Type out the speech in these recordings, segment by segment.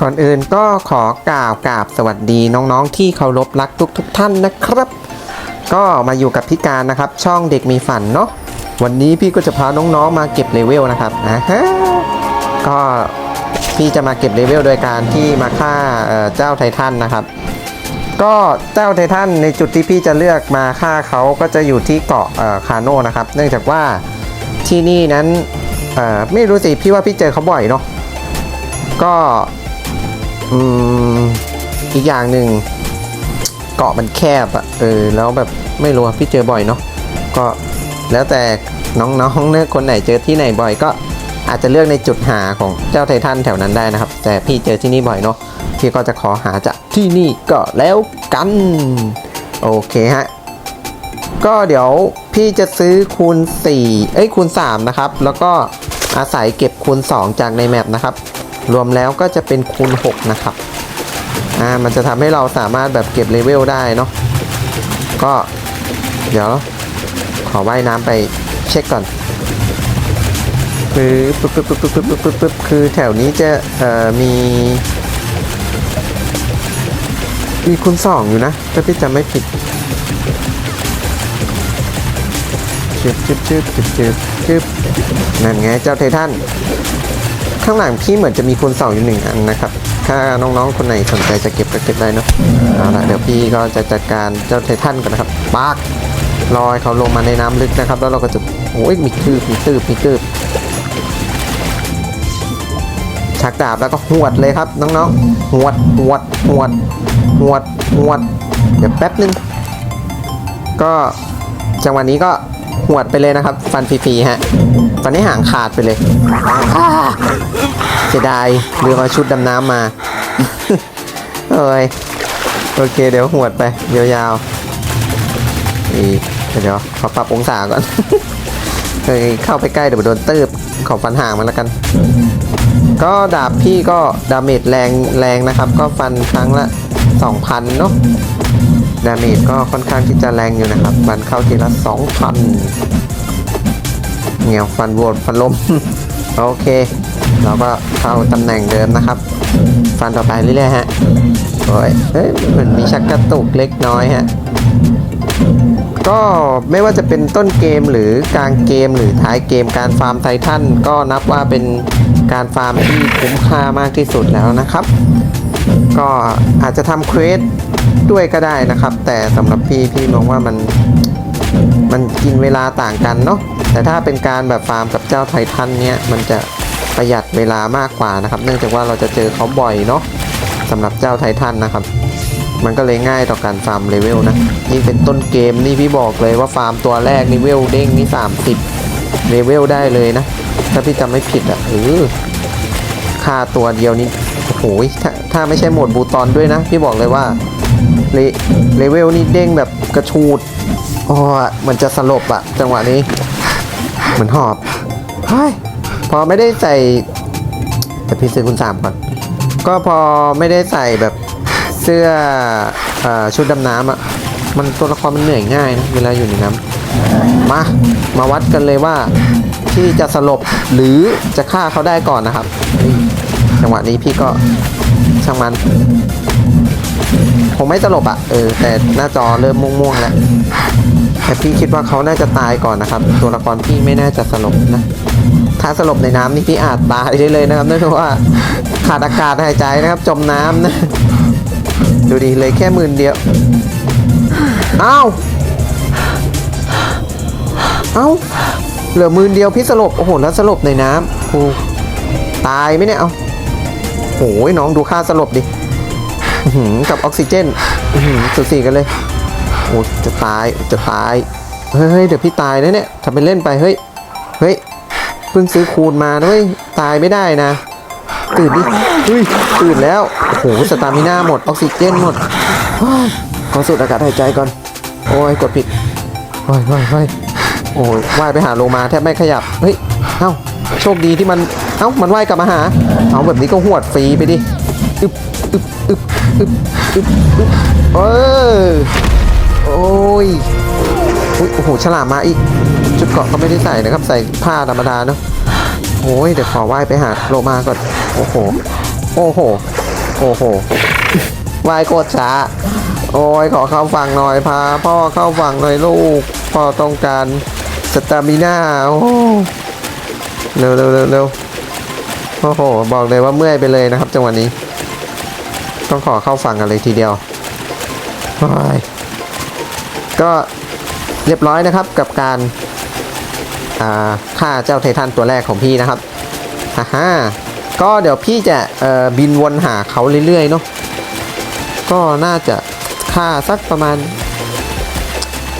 ก่อนอื่นก็ขอกล่าวกราบสวัสดีน้องๆ ที่เคารพรักทุกๆทท่านนะครับ ก็มาอยู่กับพี่การนะครับ ช่องเด็กมีฝันเนาะวันนี้พี่ก็จะพาน้องๆมาเก็บเลเวลนะครับอ่าฮะก็พี่จะมาเก็บเลเวลโดยการที่มาฆ่าเจ้าไททันนะครับ ก็เจ้าไททันในจุดที่พี่จะเลือกมาฆ่าเขาก็จะอยู่ที่เกาะคาโน่นะครับ เนื่องจากว่าที่นี่นั้นไม่รู้สิพี่ว่าพี่เจอเขาบ่อยเนาะก็ อืมอีกอย่างหนึ่งเกาะมันแคบอะเออแล้วแบบไม่รู้พี่เจอบ่อยเนาะก็แล้วแต่น้องๆเนี่ยคนไหนเจอที่ไหนบ่อยก็อาจจะเลือกในจุดหาของเจ้าไททันแถวนั้นได้นะครับ แต่พี่เจอที่นี่บ่อยเนาะพี่ก็จะขอหาจากที่นี่ก็แล้วกัน โอเคฮะก็เดี๋ยวพี่จะซื้อคูณ4เอ้ยคูณ3นะครับ แล้วก็อาศัยเก็บคูณ 2 จากในแมปนะครับ รวมแล้วก็จะเป็นคูณ 6 นะครับ อ่า มันจะทำให้เราสามารถแบบเก็บเลเวลได้เนาะ ก็เดี๋ยว ขอว่ายน้ำไปเช็คก่อน คือปึ๊บปึ๊บปึ๊บปึ๊บปึ๊บปึ๊บปึ๊บคือแถวนี้จะเอ่อมี มีคูณสองอยู่นะ ถ้าพี่จำไม่ผิดจึบจึบจึบจึบจึบจึบนั่นไงเจ้าไททัน ข้างหลังพี่เหมือนจะมีคูณสองอยู่หนึ่งอันนะครับ ถ้าน้องๆ คนไหนสนใจจะเก็บก็เก็บได้เนาะเอาละเดี๋ยวพี่ก็จะจัดการเจ้าไททันก่อนนะครับปากลอยเขาลงมาในน้ำลึกนะครับ แล้วเราก็จะโอ้ยมีคืบมีคืบมีคืบชักดาบแล้วก็หวดเลยครับน้องๆหวดหวดหวดหวดหวด เดี๋ยวแป๊บนึง ก็จังหวะนี้ก็ หวดไปเลยนะครับ ฟันฟรีๆฮะฟันให้หางขาดไปเลยเสียดายลือมาชุดดำน้ำมาเอ้ยโอเค เดี๋ยวหวดไปยาวๆนี่เดี๋ยวขอปรับองศาก่อนเฮ้ยเข้าไปใกล้เดี๋ยวโดนตืบขอฟันห่างมันแล้วกัน ก็ดาบพี่ก็ดาเมจแรงแรงนะครับ ก็ฟันครั้งละ 2,000 เนาะ ดาเมจก็ค่อนข้างที่จะแรงอยู่นะครับฟันเข้าทีละ2,000เงียวฟันโหวดฟันล้ม โอเค เราก็เข้าตำแหน่งเดิมนะครับ ฟันต่อไปเรื่อยๆฮะโอ้ยเฮ้ยเหมือนมีชักกระตุกเล็กน้อยฮะก็ไม่ว่าจะเป็นต้นเกมหรือกลางเกมหรือท้ายเกมการฟาร์มไททันก็นับว่าเป็นการฟาร์มที่คุ้มค่ามากที่สุดแล้วนะครับ ก็อาจจะทำเควส ด้วยก็ได้นะครับ แต่สำหรับพี่พี่มองว่ามันมันกินเวลาต่างกันเนาะแต่ถ้าเป็นการแบบฟาร์มกับเจ้าไททันเนี่ยมันจะประหยัดเวลามากกว่านะครับ เนื่องจากว่าเราจะเจอเขาบ่อยเนาะสำหรับเจ้าไททันนะครับ มันก็เลยง่ายต่อการฟาร์มเลเวลนะยิ่งเป็นต้นเกมนี่พี่บอกเลยว่าฟาร์มตัวแรกนี่เวลเด้งนี่30เลเวลได้เลยนะ ถ้าพี่จำไม่ผิดอะเออค่าตัวเดียวนี่โอ้โหถ้าถ้าไม่ใช่โหมดบูตอนด้วยนะ พี่บอกเลยว่า เลเลเวลนี่เด้งแบบกระชูดอ๋อมันจะสลบอะจังหวะนี้ เหมือนหอบเฮ้ยพอไม่ได้ใส่แต่พี่ซื้อคุณสามก่อน ก็พอไม่ได้ใส่แบบเสื้ออชุดดำน้ำอะมันตัวละครมันเหนื่อยง่ายนะเวลาอยู่ในน้ำมามาวัดกันเลยว่าที่จะสลบหรือจะฆ่าเขาได้ก่อนนะครับจังหวะนี้พี่ก็ช่างมัน ผมไม่สลบอะเออแต่หน้าจอเริ่มม่วงๆแล้วแต่พี่คิดว่าเขาน่าจะตายก่อนนะครับ ตัวละครพี่ไม่น่าจะสลบนะ ถ้าสลบในน้ำนี่พี่อาจตายได้เลยนะครับเนื่องจากว่าขาดอากาศหายใจนะครับ จมน้ำนะ ดูดีเลยแค่หมื่นเดียวอ้าวเอ้าเหลือหมื่นเดียวพี่สลบโอ้โหแล้วสลบในน้ำโอ้ตายไหมเนี่ยเอาโอ้ยน้องดูค่าสลบดิ กับออกซิเจนสุดสีกันเลยโอ้จะตายจะตายเฮ้ยเดี๋ยวพี่ตายนะเนี่ยทำเป็นเล่นไปเฮ้ยเฮ้ยเพิ่งซื้อคูณมานะเว้ยตายไม่ได้นะ ตื่นดิเฮ้ยตื่นแล้วโอ้โหสตามิน่าหมดออกซิเจนหมดขอสูดอากาศหายใจก่อน โอ้ยกดผิดเฮ้ยเฮ้ยเฮ้ยโอ้ยว่ายไปหาโลมาแทบไม่ขยับเฮ้ยเอ้าโชคดีที่มันเอ้ามันว่ายกลับมาหาเอาแบบนี้ก็หวดฟรีไปดิอึบอึบอึบ อึบอึบอึบเออโอ้ยอุ๊ยโอ้โหฉลามมาอีก ชุดเกาะก็ไม่ได้ใส่นะครับ ใส่ผ้าธรรมดาเนาะโอ้ยเดี๋ยวขอไหว้ไปหาโลมาก่อน โอ้โห โอ้โห โอ้โหวายโคตรช้า โอ้ยขอเข้าฝั่งหน่อยพาพ่อเข้าฝั่งหน่อยลูก พ่อต้องการสตามิน่าโอ้เร็วเร็วเร็วเร็วโอ้โห บอกเลยว่าเมื่อยไปเลยนะครับจังหวะนี้ ต้องขอเข้าฝั่งกันเลยทีเดียวโอ้ยก็เรียบร้อยนะครับกับการฆ่าเจ้าไททันตัวแรกของพี่นะครับฮ่าฮ่าก็เดี๋ยวพี่จะบินวนหาเขาเรื่อยๆเนาะก็น่าจะค่าสักประมาณ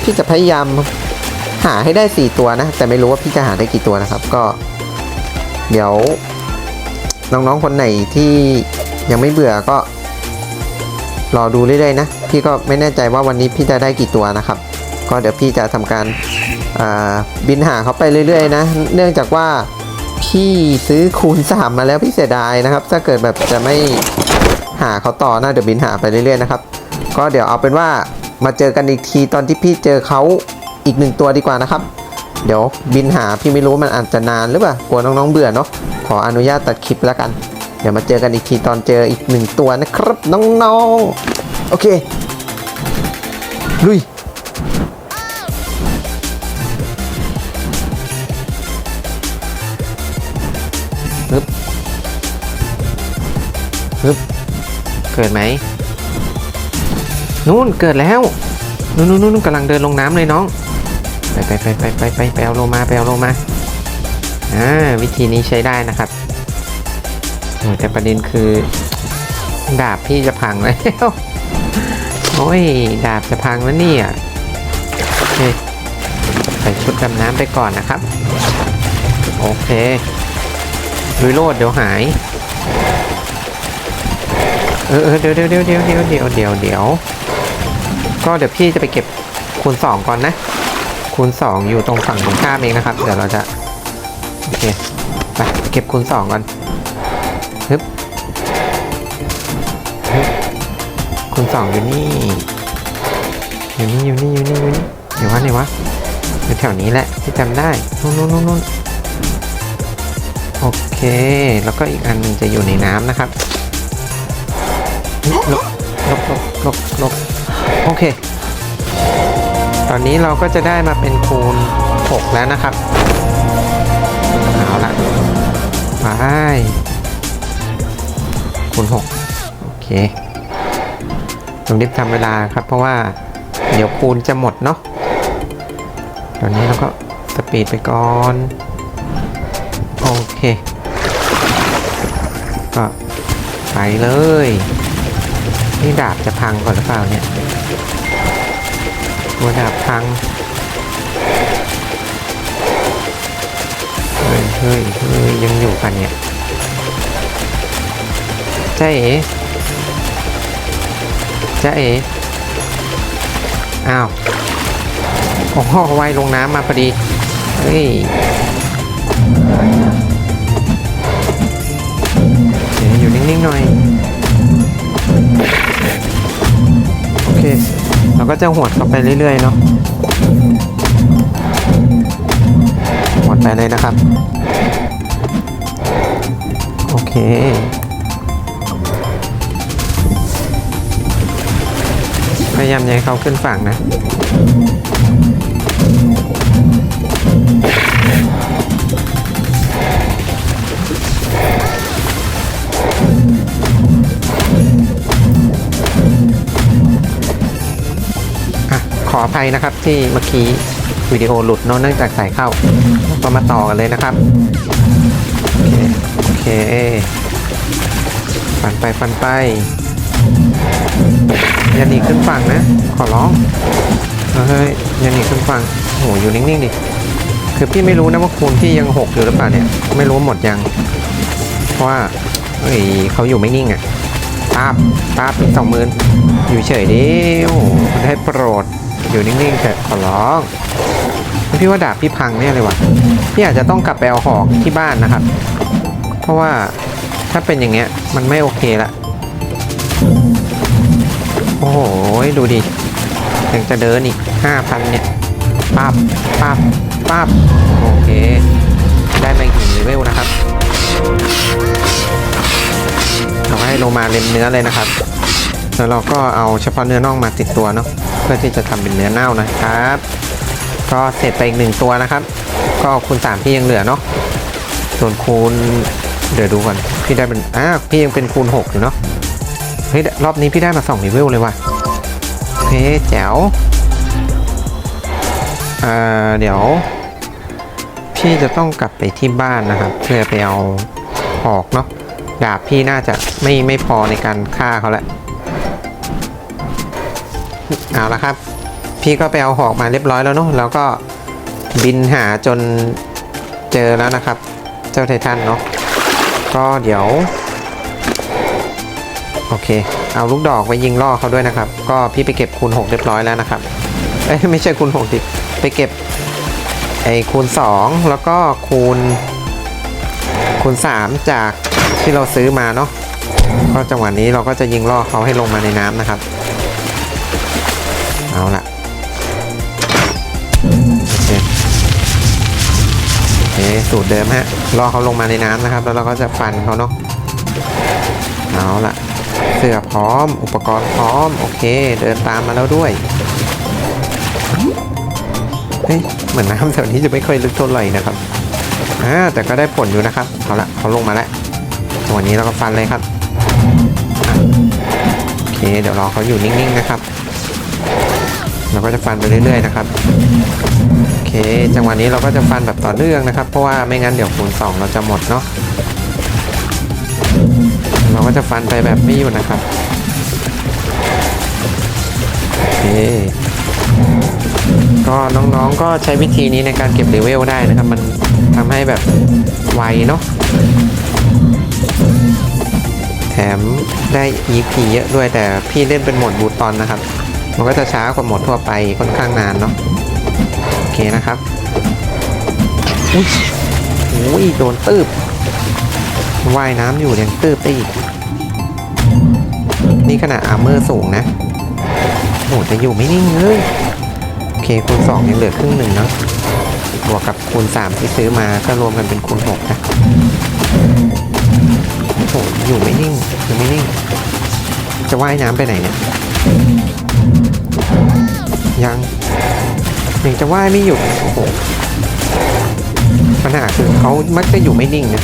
พี่จะพยายามหาให้ได้ 4 ตัวนะ แต่ไม่รู้ว่าพี่จะหาได้กี่ตัวนะครับ ก็ เดี๋ยวน้องๆคนไหนที่ยังไม่เบื่อก็ รอดูเรื่อยๆนะ พี่ก็ไม่แน่ใจว่าวันนี้พี่จะได้กี่ตัวนะครับ ก็เดี๋ยวพี่จะทำการบินหาเขาไปเรื่อยๆนะ เนื่องจากว่าพี่ซื้อคูณ3มาแล้วพี่เสียดายนะครับ ถ้าเกิดแบบจะไม่หาเขาต่อนะเดี๋ยวบินหาไปเรื่อยๆนะครับ ก็เดี๋ยวเอาเป็นว่ามาเจอกันอีกทีตอนที่พี่เจอเขาอีกหนึ่งตัวดีกว่านะครับ เดี๋ยวบินหาพี่ไม่รู้มันอาจจะนานหรือเปล่ากลัวน้องๆเบื่อเนาะขออนุญาตตัดคลิปแล้วกัน เดี๋ยวมาเจอกันอีกทีตอนเจออีกหนึ่งตัวนะครับน้องๆ โอเค ลุยฮึบฮึบเกิดไหม นู่นเกิดแล้ว นู่นนู่นกำลังเดินลงน้ำเลยน้อง ไปไปไปไปไปไปไปเอาโลมาไปเอาโลมา อ่า วิธีนี้ใช้ได้นะครับ แต่ประเด็นคือ ดาบพี่จะพังแล้วโอ้ย ดาบจะพังแล้วเนี่ยโอเคใส่ชุดดำน้ำไปก่อนนะครับ โอเคลุยโลดเดี๋ยวหายเออเออเดี๋ยวเดี๋ยวเดี๋ยวเดี๋ยวเดี๋ยวเดี๋ยวเดี๋ยวเดี๋ยวก็เดี๋ยวพี่จะไปเก็บคูณสองก่อนนะ คูณสองอยู่ตรงฝั่งตรงข้ามเองนะครับ เดี๋ยวเราจะ โอเค ไปเก็บคูณสองก่อน คูณสองอยู่นี่อยู่นี่อยู่นี่อยู่นี่อยู่นี่เดี๋ยววะไหนวะอยู่แถวนี้แหละที่จำได้นู่นนู่นนู่นนู่นโอเค แล้วก็อีกอันหนึงจะอยู่ในน้ำนะครับลบลบลบลบลบโอเค ตอนนี้เราก็จะได้มาเป็นคูณ 6 แล้วนะครับเอาละไปคูณ 6 โอเค ต้องรีบทำเวลาครับ เพราะว่าเดี๋ยวคูณจะหมดเนาะตอนนี้เราก็สปีดไปก่อน โอเค ก็ไปเลย นี่ดาบจะพังก่อนหรือเปล่าเนี่ยกลัวดาบพังเฮ้ยเฮ้ยเฮ้ยยังอยู่กันเนี่ยจ้าเอ๋ จ้าเอ๋อ้าวโอ้โหว่ายลงน้ำมาพอดีเฮ้ยเดี๋ยวอยู่นิ่งๆหน่อย โอเค เราก็จะหวดเข้าไปเรื่อยๆเนาะหวดไปเลยนะครับ โอเค พยายามย้ายเขาขึ้นฝั่งนะอะขออภัยนะครับที่เมื่อกี้วิดีโอหลุดเนอะเนื่องจากสายเข้า ก็มาต่อกันเลยนะครับ โอเคโอเคฟันไปฟันไป อย่าหนีขึ้นฝั่งนะ ขอร้องเฮ้ยอย่าหนีขึ้นฝั่งโหอยู่นิ่งๆดิคือพี่ไม่รู้นะว่าคูณพี่ยังหกอยู่หรือเปล่าเนี่ยไม่รู้หมดยัง เพราะว่าเฮ้ยเขาอยู่ไม่นิ่งอะ่ะป้าบป้าบอีกสองหมื่นอยู่เฉยดิโอ้โหได้โปรดอยู่นิ่งๆเถอะขอร้องพี่ว่าดาบพี่พังแน่เลยว่ะพี่อาจจะต้องกลับไปเอาของที่บ้านนะครับ เพราะว่าถ้าเป็นอย่างเงี้ยมันไม่โอเคละ โอ้โห ดูดิยังจะเดินอีกห้าพันเนี่ยปั๊บปั๊บปั๊บโอเค ได้มาอีกหนึ่งเลเวลนะครับเอาให้โลมาเล็มเนื้อเลยนะครับแล้วเราก็เอาเฉพาะเนื้อน่องมาติดตัวเนาะเพื่อที่จะทำเป็นเนื้อเน่านะครับ ก็เสร็จไปอีกหนึ่งตัวนะครับ ก็คูณสามพี่ยังเหลือเนาะส่วนคูณเดี๋ยวดูก่อนพี่ได้เป็นอ้าวพี่ยังเป็นคูณหกอยู่เนาะ ฮ้ย รอบนี้พี่ได้มาสองเลเวลเลยว่ะเฮ้แจ๋วอ่าเดี๋ยว พี่จะต้องกลับไปที่บ้านนะครับ เพื่อไปเอาหอกเนาะดาบพี่น่าจะไม่ไม่พอในการฆ่าเขาแล้วเอาละครับ พี่ก็ไปเอาหอกมาเรียบร้อยแล้วเนาะแล้วก็บินหาจนเจอแล้วนะครับ เจ้าไททันเนาะก็เดี๋ยว โอเค เอาลูกดอกไปยิงล่อเขาด้วยนะครับ ก็พี่ไปเก็บคูณ 6 เรียบร้อยแล้วนะครับ เอ้ยไม่ใช่คูณ6ดิไปเก็บไอ้คูณ 2 แล้วก็คูณ คูณ 3 จากที่เราซื้อมาเนาะก็จังหวะนี้เราก็จะยิงล่อเขาให้ลงมาในน้ำนะครับ เอาละโอเคโอสูตรเดิมฮะล่อเขาลงมาในน้ำนะครับ แล้วเราก็จะฟันเขาเนาะเอาละ เสื้อพร้อม อุปกรณ์พร้อม โอเค เดินตามมาแล้วด้วย เฮ้ย เหมือนน้ำแถวนี้จะไม่ค่อยลึกเท่าไหร่นะครับ อ่า แต่ก็ได้ผลอยู่นะครับ เอาละเขาลงมาแล้ววันนี้เราก็ฟันเลยครับ โอเค เดี๋ยวรอเขาอยู่นิ่งๆนะครับ เราก็จะฟันไปเรื่อยๆนะครับ โอเค จังหวะนี้เราก็จะฟันแบบต่อเนื่องนะครับ เพราะว่าไม่งั้นเดี๋ยวคูณ2เราจะหมดเนาะ เราก็จะฟันไปแบบไม่หยุดนะครับโอเคก็น้องๆก็ใช้วิธีนี้ในการเก็บเลเวลได้นะครับ มันทำให้แบบไวเนาะแถมได้ EP เยอะด้วยแต่พี่เล่นเป็นโหมดบูตตอนนะครับ มันก็จะช้ากว่าโหมดทั่วไปค่อนข้างนานเนาะโอเคนะครับอุ้ยอุ้ยโดนตืบว่ายน้ำอยู่ยังตืบได้อีก นี่ขนาดอาร์เมอร์สูงนะโหจะอยู่ไม่นิ่งเลยโอเคคูณ2ยังเหลือครึ่งหนึ่งเนาะบวกกับคูณ 3 ที่ซื้อมาก็รวมกันเป็นคูณ6นะโอ้โหอยู่ไม่นิ่งอยู่ไม่นิ่ง จะว่ายน้ำไปไหนเนี่ย ยังยังจะว่ายไม่หยุดโอ้โหปัญหาคือเขามักจะอยู่ไม่นิ่งนะ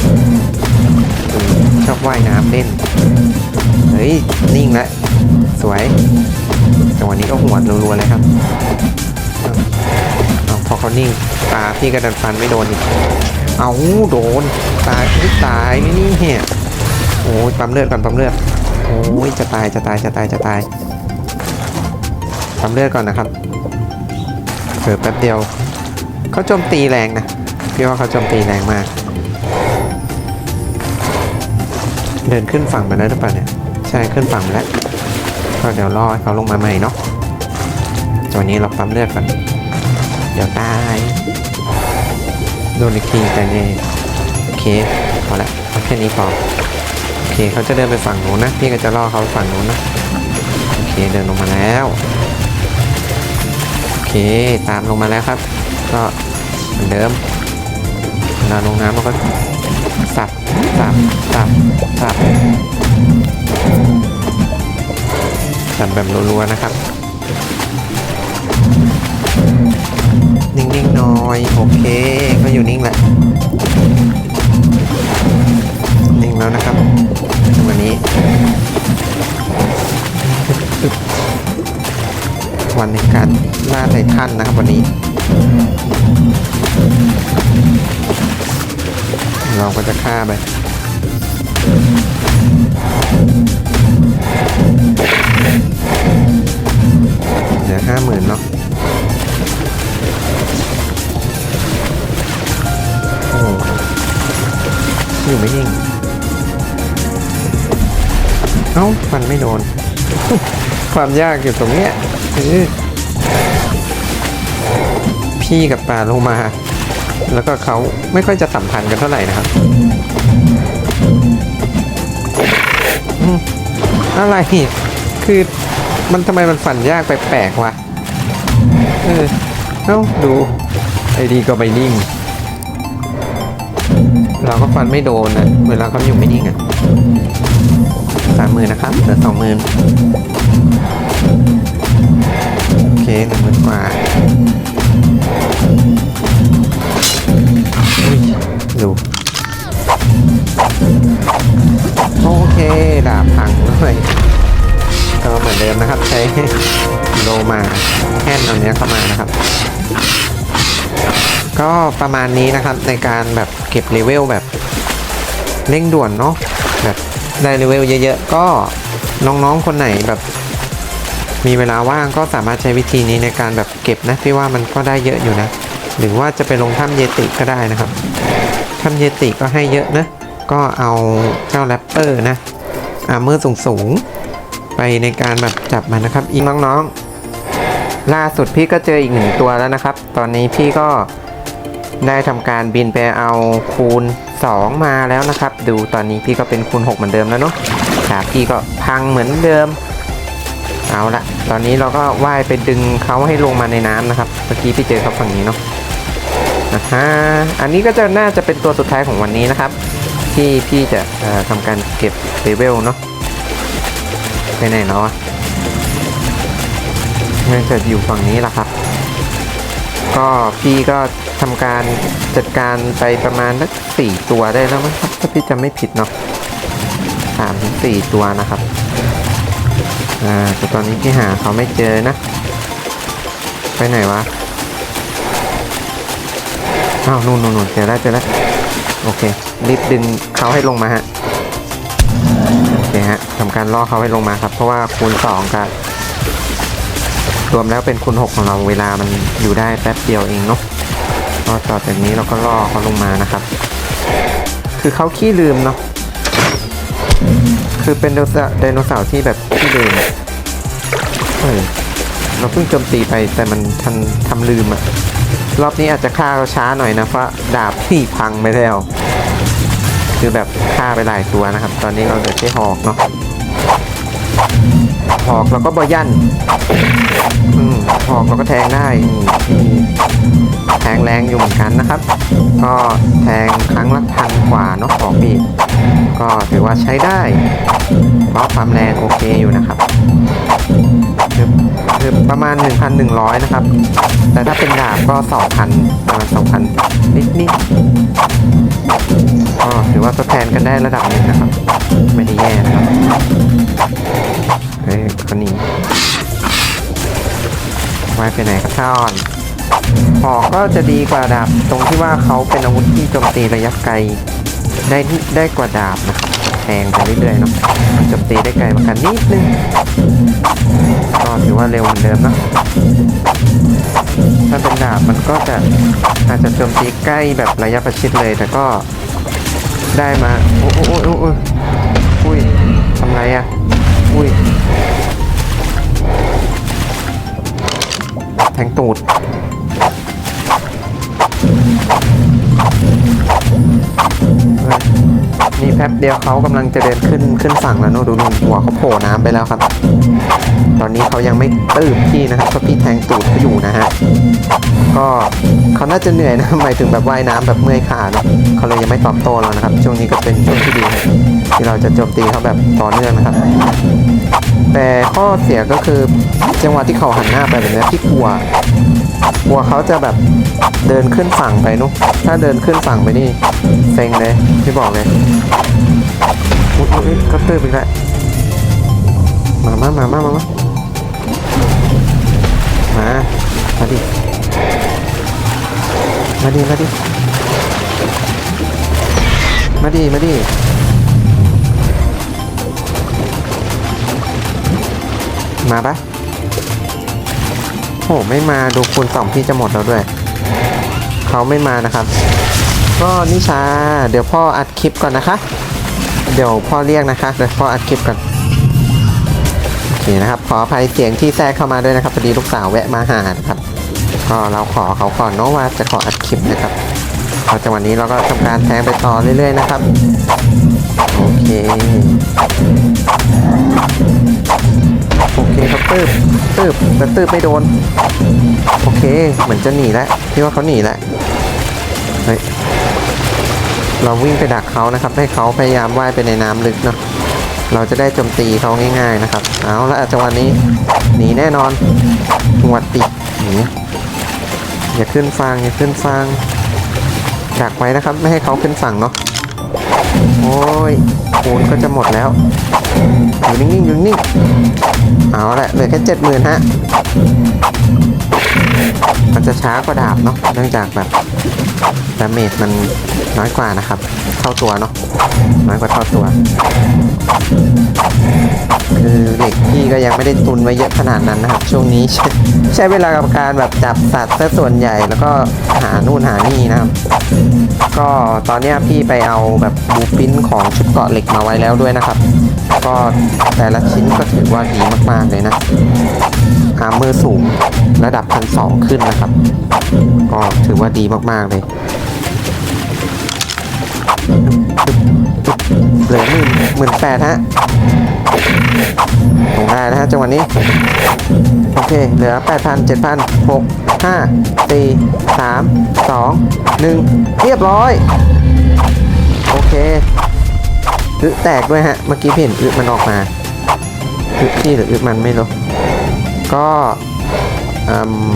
ชอบว่ายน้ำเล่น เฮ้ย นิ่งแล้วสวยจังหวะนี้ก็หัวรัวๆเลยครับเอาพอเขานิ่งตาพี่กระดันฟันไม่โดนอีกเอาโดน ตายไม่ตายไม่นี่เหี้ยโอ้ยปั๊มเลือดก่อนปั๊มเลือดโอ้ยจะตายจะตายจะตายจะตายปั๊มเลือดก่อนนะครับเกิดแป๊บเดียวเขาโจมตีแรงนะพี่ว่าเขาโจมตีแรงมาก เดินขึ้นฝั่งมาแล้วหรือเปล่าเนี่ย ใช่ขึ้นฝั่งแล้วก็เดี๋ยวรอให้เขาลงมาใหม่เนาะตอนนี้เราปั๊มเลือดก่อน เดี๋ยวตายโดนอีกทีแต่เนี่ยโอเคพอละเอาแค่นี้พอโอเคเขาจะเดินไปฝั่งนู้นนะ พี่ก็จะรอเขาฝั่งนู้นนะโอเคเดินลงมาแล้วโอเคตามลงมาแล้วครับ ก็เหมือนเดิมเวลาลงน้ำมันก็สับสับสับสับ สับแบบรัวๆนะครับ นิ่งๆหน่อย โอเคก็อยู่นิ่งแหละนิ่งแล้วนะครับวันนี้ วันในการล่าไททันนะครับวันนี้ เราก็จะฆ่าไป ลือห้าหมื่นเนาะโอ้อยู่ไม่นิ่งเอ้าฟันไม่โดน ความยากอยู่ตรงเนี้ยคือพี่กับป่าโลมา แล้วก็เขาไม่ค่อยจะสัมพันธ์กันเท่าไหร่นะครับออะไร คือ มันทำไมมันฝันยากแปลกๆวะ เออ เอ้าดู ไอ้ดีก็ไม่นิ่ง เราก็ฟันไม่โดนนะเวลาเขาอยู่ไม่นิ่งอะสามหมื่นนะครับเหลือสองหมื่นโอเคหนึ่งหมื่นกว่าดูโอเคดาบพังด้วย เหมือนเดิมนะครับ ใช้โลมาแค่นเอาเนี้ยเข้ามานะครับ ก็ประมาณนี้นะครับในการแบบเก็บเลเวลแบบเร่งด่วนเนาะแบบได้เลเวลเยอะๆ ก็น้องๆคนไหนแบบ มีเวลาว่างก็สามารถใช้วิธีนี้ในการแบบเก็บนะพี่ว่ามันก็ได้เยอะอยู่นะ หรือว่าจะไปลงถ้ำเยติก็ได้นะครับถ้ำเยติก็ให้เยอะนะ ก็เอาเจ้าแรปเปอร์นะอาร์เมอร์สูงๆ ไปในการแบบจับมันนะครับ อีกน้องๆ ล่าสุดพี่ก็เจออีกหนึ่งตัวแล้วนะครับ ตอนนี้พี่ก็ได้ทำการบินไปเอาคูณ 2 มาแล้วนะครับ ดูตอนนี้พี่ก็เป็นคูณ 6 เหมือนเดิมแล้วเนาะขาพี่ก็พังเหมือนเดิม เอาละตอนนี้เราก็ว่ายไปดึงเขาให้ลงมาในน้ำนะครับ เมื่อกี้พี่เจอเขาฝั่งนี้เนาะอ่าฮะอันนี้ก็จะน่าจะเป็นตัวสุดท้ายของวันนี้นะครับ ที่พี่จะเอ่อทำการเก็บเลเวลเนาะ ไปไหนแล้วอะน่าจะอยู่ฝั่งนี้แหละครับ ก็พี่ก็ทำการจัดการไปประมาณสักสี่ตัวได้แล้วมั้งครับถ้าพี่จำไม่ผิดเนาะสามถึงสี่ตัวนะครับอ่าแต่ตอนนี้พี่หาเขาไม่เจอนะ ไปไหนวะอ้าวนู่นนู่นเจอแล้วเจอแล้วโอเครีบดึงเขาให้ลงมาฮะ ฮะทำการล่อเขาให้ลงมาครับ เพราะว่าคูณ2กับรวมแล้วเป็นคูณ6ของเราเวลามันอยู่ได้แป๊บเดียวเองเนาะก็ต่อจากนี้เราก็ล่อเขาลงมานะครับ คือเขาขี้ลืมเนาะคือเป็นไดโนเสาร์ที่แบบขี้ลืมเออเราเพิ่งโจมตีไปแต่มันทันทำลืมอะรอบนี้อาจจะฆ่าเราช้าหน่อยนะเพราะดาบพี่พังไปแล้ว คือแบบฆ่าไปหลายตัวนะครับ ตอนนี้เราเหลือแค่หอกเนาะหอกเราก็บอยันอืมหอกเราก็แทงได้อืมแทงแรงอยู่เหมือนกันนะครับ ก็แทงครั้งละพันกว่าเนาะหอกพี่ก็ถือว่าใช้ได้เพราะความแรงโอเคอยู่นะครับคือคือประมาณ 1,100 นะครับ แต่ถ้าเป็นดาบก็ 2,000ประมาณ2,000 นิดนิดๆ ก็ถือว่าทดแทนกันได้ระดับหนึ่งนะครับ ไม่ได้แย่นะครับเฮ้ยคนนี้ไม้ไปไหนครับท่อนหอกก็จะดีกว่าดาบตรงที่ว่าเขาเป็นอาวุธที่โจมตีระยะไกลได้ได้กว่าดาบนะครับ แทงไปเรื่อยๆเนาะจมตีได้ไกลมือนกันนิดนึงก็ถือว่าเร็วเหมือนเดิมเนอะถ้าเป็นดาบมันก็จะอาจจะโจมตีใกล้แบบระยะประชิดเลย แต่ก็ได้มา โอ้โอ้โอ้โอ้โอ้อุ้ยทำไรอะ อุ้ยแทงตูด นี่แป๊บเดียวเขากำลังจะเดินขึ้นขึ้นฝั่งแล้วโน่นดูนู่นหัวเขาโผล่น้ำไปแล้วครับ ตอนนี้เขายังไม่ตื้มพี่นะครับเพราะพี่แทงตูดเขาอยู่นะฮะก็เขาน่าจะเหนื่อยนะหมายถึงแบบว่ายน้ำแบบเมื่อยขาเนอะเขาเลยยังไม่ตอบโต้เรานะครับ ช่วงนี้ก็เป็นช่วงที่ดีที่เราจะโจมตีเขาแบบต่อเนื่องนะครับ แต่ข้อเสียก็คือจังหวะที่เขาหันหน้าไปแบบนี้พี่กลัว กลัวเขาจะแบบเดินขึ้นฝั่งไปนุ๊กถ้าเดินขึ้นฝั่งไปนี่เซ็งเลยพี่บอกเลยอุ๊ยอุ๊ยก็ตื้อไปแล้วมามามามามามามามาดิมาดิมาดิมาดิมาดิมาปะ โหไม่มาดูคูณสองพี่จะหมดแล้วด้วย เขาไม่มานะครับ ก็นิชา เดี๋ยวพ่ออัดคลิปก่อนนะคะ เดี๋ยวพ่อเรียกนะคะเดี๋ยวพ่ออัดคลิปก่อนโอเคนะครับ ขออภัยเสียงที่แทรกเข้ามาด้วยนะครับพอดีลูกสาวแวะมาหานะครับ ก็เราขอเขาก่อนเนาะว่าจะขออัดคลิปนะครับพอจังหวะนี้เราก็ทำการแทงไปต่อเรื่อยๆนะครับโอเค ตืบตืบแต่ตืบไม่โดน โอเค เหมือนจะหนีแล้วพี่ว่าเขาหนีแล้วเฮ้ยเราวิ่งไปดักเขานะครับ ให้เขาพยายามว่ายไปในน้ำลึกเนาะเราจะได้โจมตีเขาง่ายๆนะครับ เอาละจังหวะนี้หนีแน่นอนหัวติหนีอย่าขึ้นฟังอย่าขึ้นฟังดักไว้นะครับ ไม่ให้เขาขึ้นฝั่งเนาะ โอ้ยคูณก็จะหมดแล้วอยู่นิ่งๆอยู่นิ่งๆเอาละเหลือแค่เจ็ดหมื่นฮะ มันจะช้ากว่าดาบเนาะเนื่องจากแบบดาเมจมันน้อยกว่านะครับ เท่าตัวเนาะน้อยกว่าเท่าตัว คือเด็กพี่ก็ยังไม่ได้ตุนไว้เยอะขนาดนั้นนะครับ ช่วงนี้ใช้ใช้เวลากับการแบบจับสัตว์ซะส่วนใหญ่แล้วก็หานู่นหานี่นะครับ ก็ตอนนี้พี่ไปเอาแบบบูปินของชุดเกาะเหล็กมาไว้แล้วด้วยนะครับ ก็แต่ละชิ้นก็ถือว่าดีมากๆเลยนะอาร์เมอร์สูงระดับพันสองขึ้นนะครับ ก็ถือว่าดีมากๆเลยเหลือหมื่นหมื่นแปดฮะ ได้นะฮะจังหวะนี้ โอเค เหลือแปดพันเจ็ดพันหกห้าสี่สามสองหนึ่งเรียบร้อย โอเคอึแตกด้วยฮะ เมื่อกี้พี่เห็นอึมันออกมาอึพี่หรืออึมันไม่รู้ ก็อืม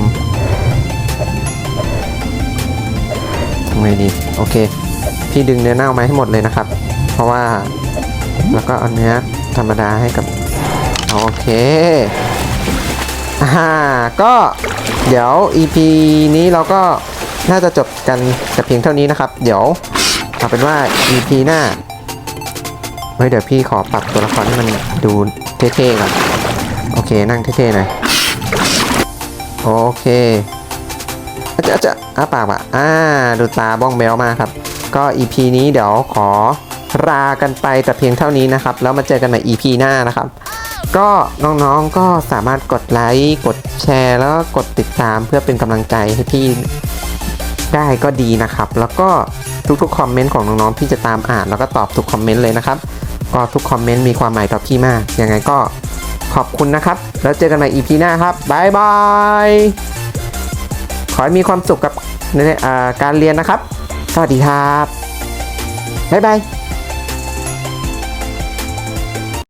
ทำไงดี โอเค พี่ดึงเนื้อเน่ามาให้หมดเลยนะครับ เพราะว่า แล้วก็เอาเนื้อธรรมดาให้กับ โอเคอ่าก็เดี๋ยว EP นี้เราก็น่าจะจบกันแต่เพียงเท่านี้นะครับ เดี๋ยวเอาเป็นว่า EP หน้าเฮ้ยเดี๋ยวพี่ขอปรับตัวละครให้มันดูเท่ๆก่อนโอเคนั่งเท่ๆหน่อยโอเคอาจจะจะอ้าปากอะอ่าดูตาบ้องแบวมากครับ ก็ EP นี้เดี๋ยวขอลากันไปแต่เพียงเท่านี้นะครับ แล้วมาเจอกันใน EP หน้านะครับ ก็น้องๆก็สามารถกดไลค์ กดแชร์ แล้วก็กดติดตามเพื่อเป็นกำลังใจให้พี่ได้ก็ดีนะครับ แล้วก็ทุกๆคอมเมนต์ของน้องๆพี่จะตามอ่าน แล้วก็ตอบทุกคอมเมนต์เลยนะครับก็ทุกคอมเมนต์มีความหมายต่อพี่มาก ยังไงก็ขอบคุณนะครับ แล้วเจอกันใหม่ EP หน้าครับบายบายขอให้มีความสุขกับในอ่การเรียนนะครับ สวัสดีครับบ๊ายบาย